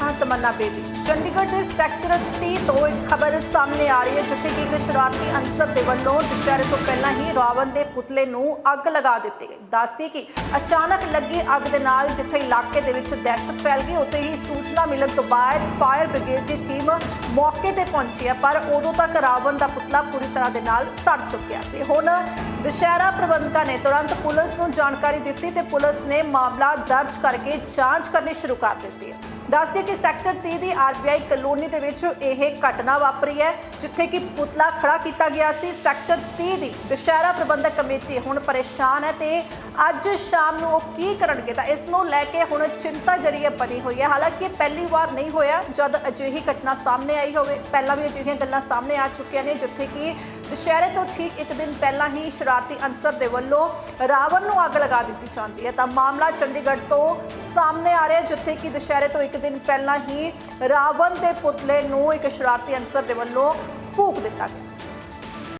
ਹਾਂ ਤਮੰਨਾ ਬੇਦੀ ਚੰਡੀਗੜ੍ਹ ਦੇ ਸੈਕਟਰ 30 ਤੋਂ ਇੱਕ ਖਬਰ ਸਾਹਮਣੇ ਆ ਰਹੀ ਹੈ, ਜਿੱਥੇ ਕਿ ਇੱਕ ਸ਼ਰਾਰਤੀ ਅਨਸਰ ਦੇ ਵੱਲੋਂ ਦੁਸ਼ਹਿਰੇ ਤੋਂ ਪਹਿਲਾਂ ਹੀ ਰਾਵਣ ਦੇ ਪੁਤਲੇ ਨੂੰ ਅੱਗ ਲਗਾ ਦਿੱਤੀ ਗਈ। ਦੱਸਦੀ ਕਿ ਅਚਾਨਕ ਲੱਗੀ ਅੱਗ ਦੇ ਨਾਲ ਜਿੱਥੇ ਇਲਾਕੇ ਦੇ ਵਿੱਚ ਦਹਿਸ਼ਤ ਫੈਲ ਗਈ, ਉੱਥੇ ਹੀ ਸੂਚਨਾ ਮਿਲਣ ਤੋਂ ਬਾਅਦ ਫਾਇਰ ਬ੍ਰਿਗੇਡ ਦੀ ਟੀਮ ਮੌਕੇ ਤੇ ਪਹੁੰਚੀ ਹੈ, ਪਰ ਉਦੋਂ ਤੱਕ ਰਾਵਣ ਦਾ ਪੁਤਲਾ ਪੂਰੀ ਤਰ੍ਹਾਂ ਦੇ ਨਾਲ ਸੜ ਚੁੱਕਿਆ ਸੀ। ਹੁਣ ਦੁਸ਼ਹਿਰਾ ਪ੍ਰਬੰਧਕਾਂ ਨੇ ਤੁਰੰਤ ਪੁਲਿਸ ਨੂੰ ਜਾਣਕਾਰੀ ਦਿੱਤੀ ਤੇ ਪੁਲਿਸ ਨੇ ਮਾਮਲਾ ਦਰਜ ਕਰਕੇ ਜਾਂਚ ਕਰਨੀ ਸ਼ੁਰੂ ਕਰ ਦਿੱਤੀ ਹੈ। ਦੱਸਦੇ ਕਿ ਸੈਕਟਰ 30 ਦੀ ਆਰਬੀਆਈ ਕਲੋਨੀ ਦੇ ਵਿੱਚ ਇਹ ਘਟਨਾ ਵਾਪਰੀ ਹੈ, ਜਿੱਥੇ ਕਿ ਪੁਤਲਾ ਖੜਾ ਕੀਤਾ ਗਿਆ ਸੀ। ਸੈਕਟਰ 30 ਦੀ ਦੁਸ਼ਹਿਰਾ ਪ੍ਰਬੰਧਕ ਕਮੇਟੀ ਹੁਣ ਪਰੇਸ਼ਾਨ ਹੈ ਤੇ ਅੱਜ ਸ਼ਾਮ ਨੂੰ ਉਹ ਕੀ ਕਰਨਗੇ ਤਾਂ ਇਸ ਨੂੰ ਲੈ ਕੇ ਹੁਣ ਚਿੰਤਾ ਜਿਹੜੀ ਹੈ ਬਣੀ ਹੋਈ ਹੈ। ਹਾਲਾਂਕਿ ਪਹਿਲੀ ਵਾਰ ਨਹੀਂ ਹੋਇਆ, ਜਦ ਅਜਿਹੀ ਘਟਨਾ ਸਾਹਮਣੇ ਆਈ ਹੋਵੇ। ਪਹਿਲਾਂ ਵੀ ਅਜਿਹੀਆਂ ਗੱਲਾਂ ਸਾਹਮਣੇ ਆ ਚੁੱਕੀਆਂ ਨੇ, ਜਿੱਥੇ ਕਿ ਦੁਸ਼ਹਿਰੇ ਤੋਂ ਠੀਕ ਇੱਕ ਦਿਨ ਪਹਿਲਾਂ ਹੀ ਸ਼ਰਾਰਤੀ ਅਨਸਰ ਦੇ ਵੱਲੋਂ ਰਾਵਣ ਨੂੰ ਅੱਗ ਲਗਾ ਦਿੱਤੀ ਜਾਂਦੀ ਹੈ। ਤਾਂ ਮਾਮਲਾ ਚੰਡੀਗੜ੍ਹ ਤੋਂ ਸਾਹਮਣੇ ਆ ਰਿਹਾ, ਜਿੱਥੇ ਕਿ ਦੁਸ਼ਹਿਰੇ ਤੋਂ ਇੱਕ ਦਿਨ ਪਹਿਲਾਂ ਹੀ ਰਾਵਣ ਦੇ ਪੁਤਲੇ ਨੂੰ ਇੱਕ ਸ਼ਰਾਰਤੀ ਅਨਸਰ ਦੇ ਵੱਲੋਂ ਫੂਕ ਦਿੱਤਾ ਗਿਆ।